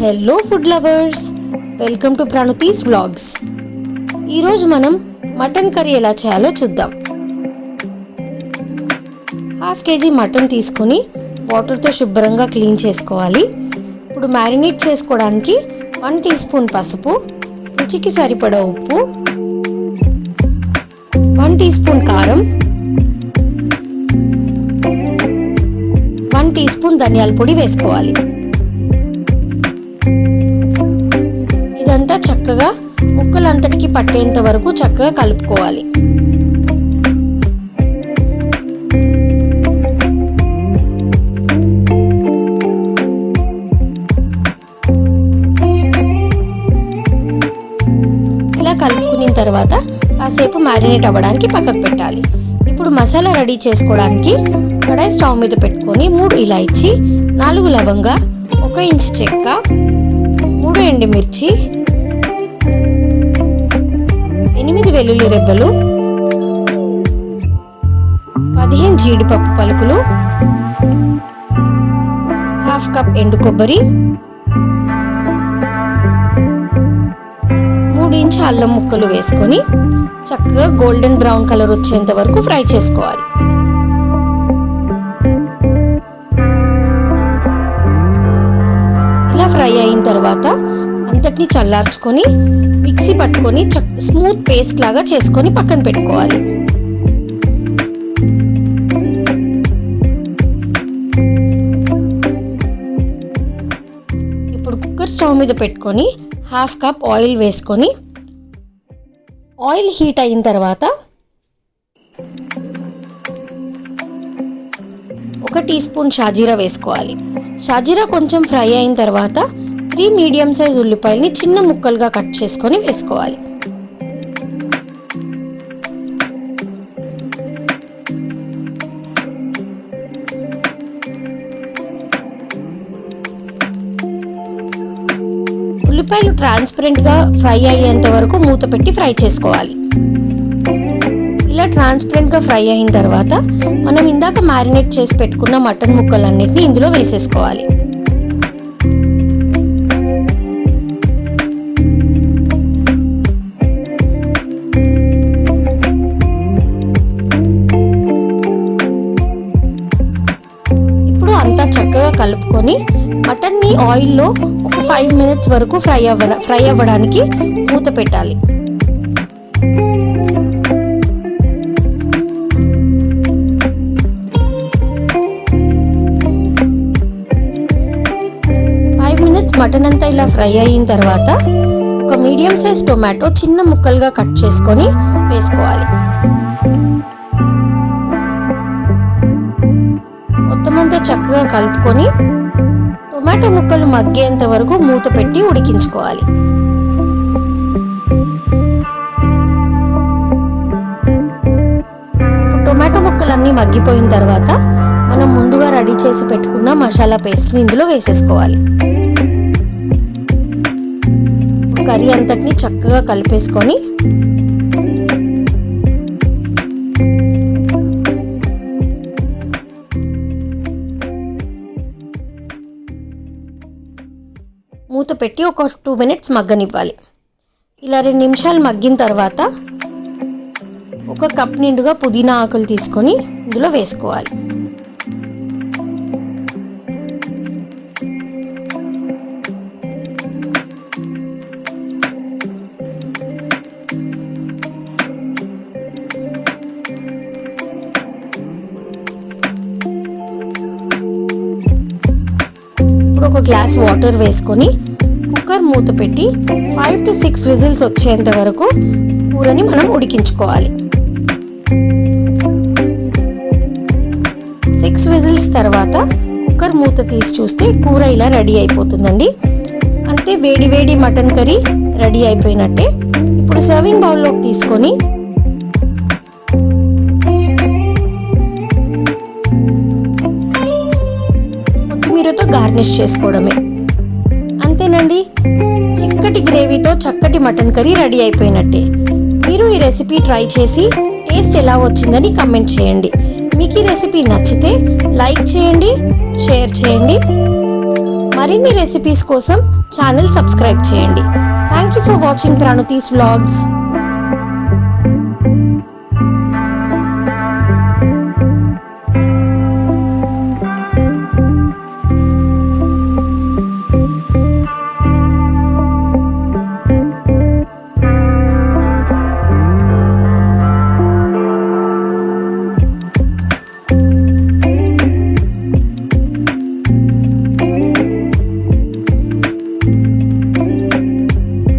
Hello food lovers welcome to Pranuthi's vlogs ఈరోజు మనం mutton curry ఎలా చేయాలో చూద్దాం. హాఫ్ కేజీ మటన్ తీసుకొని వాటర్తో శుభ్రంగా క్లీన్ చేసుకోవాలి. ఇప్పుడు మ్యారినేట్ చేసుకోవడానికి వన్ టీ స్పూన్ పసుపు రుచికి సరిపడా ఉప్పు వన్ టీ స్పూన్ కారం టీ స్పూన్ ధనియాల పొడి వేసుకోవాలి. ఇదంతా చక్కగా ముక్కలంతటికి పట్టేంత వరకు చక్కగా కలుపుకోవాలి. ఇలా కలుపుకున్న తర్వాత కాసేపు మ్యారినేట్ అవ్వడానికి పక్కకు పెట్టాలి. ఇప్పుడు మసాలా రెడీ చేసుకోవడానికి కడాయి స్టవ్ మీద పెట్టుకొని మూడు ఇలాచి నాలుగు లవంగా ఒక ఇంచు చెక్క మూడు ఎండుమిర్చి ఎనిమిది వెల్లుల్లి రెబ్బలు పదిహేను జీడిపప్పు పలుకులు హాఫ్ కప్ ఎండు కొబ్బరి ఇంచు అల్లం ముక్కలు వేసుకొని చక్కగా గోల్డెన్ బ్రౌన్ కలర్ వచ్చేంత వరకు ఫ్రై చేసుకోవాలి. ఇలా ఫ్రై అయిన తర్వాత అంతటిని చల్లార్చుకొని మిక్సీ పట్టుకొని స్మూత్ పేస్ట్ లాగా చేసుకొని పక్కన పెట్టుకోవాలి. ఇప్పుడు కుక్కర్ స్టవ్ మీద పెట్టుకొని హాఫ్ కప్ ఆయిల్ వేసుకొని ఆయిల్ హీట్ అయిన తర్వాత ఒక టీ స్పూన్ షాజీరా వేసుకోవాలి. షాజీరా కొంచెం ఫ్రై అయిన తర్వాత త్రీ మీడియం సైజ్ ఉల్లిపాయల్ని చిన్న ముక్కలుగా కట్ చేసుకొని వేసుకోవాలి. ఉల్లిపాయలు ట్రాన్స్పరెంట్గా ఫ్రై అయ్యేంత వరకు మూత పెట్టి ఫ్రై చేసుకోవాలి. ఇలా ట్రాన్స్పరెంట్గా ఫ్రై అయిన తర్వాత మనం ఇందాక మ్యారినేట్ చేసి పెట్టుకున్న మటన్ ముక్కలన్నిటిని ఇందులో వేసేసుకోవాలి. ఇప్పుడు అంతా చక్కగా కలుపుకొని మటన్ని ఆయిల్లో ఒక ఫైవ్ మినిట్స్ వరకు ఫ్రై అవ్వ ఫ్రై అవ్వడానికి మూత పెట్టాలి. ఫైవ్ మినిట్స్ మటన్ అంతా ఇలా ఫ్రై అయిన తర్వాత ఒక మీడియం సైజ్ టొమాటో చిన్న ముక్కలుగా కట్ చేసుకొని వేసుకోవాలి. మొత్తం అంతా చక్కగా కలుపుకొని టొమాటో ముక్కలు మగ్గేంత వరకు మూత పెట్టి ఉడికించుకోవాలి. టొమాటో ముక్కలన్నీ మగ్గిపోయిన తర్వాత మనం ముందుగా రెడీ చేసి పెట్టుకున్న మసాలా పేస్ట్ని ఇందులో వేసేసుకోవాలి. కర్రీ అంతటిని చక్కగా కలిపేసుకొని మూత పెట్టి ఒక టూ మినిట్స్ మగ్గనివ్వాలి. ఇలా రెండు నిమిషాలు మగ్గిన తర్వాత ఒక కప్ నిండుగా పుదీనా ఆకులు తీసుకొని ఇందులో వేసుకోవాలి. ఇప్పుడు ఒక గ్లాస్ వాటర్ వేసుకొని కుక్కర్ మూత పెట్టి ఫైవ్ టు సిక్స్ విజిల్స్ వచ్చేంత వరకు కూరని మనం ఉడికించుకోవాలి. సిక్స్ విజిల్స్ తర్వాత కుక్కర్ మూత తీసి చూస్తే కూర ఇలా రెడీ అయిపోతుందండి. అంతే వేడి వేడి మటన్ కర్రీ రెడీ అయిపోయినట్టే. ఇప్పుడు సర్వింగ్ బౌల్లోకి తీసుకొని కొత్తిమీరతో గార్నిష్ చేసుకోవడమే. అంతేనండి చిక్కటి గ్రేవీతో చక్కటి మటన్ కర్రీ రెడీ అయిపోయినట్టే. మీరు ఈ రెసిపీ ట్రై చేసి టేస్ట్ ఎలా వచ్చిందని కమెంట్ చేయండి. మీకు ఈ రెసిపీ నచ్చితే లైక్ చేయండి షేర్ చేయండి. మరిన్ని రెసిపీస్ కోసం ఛానల్ సబ్స్క్రైబ్ చేయండి. Thank you for watching Pranuthi's vlogs.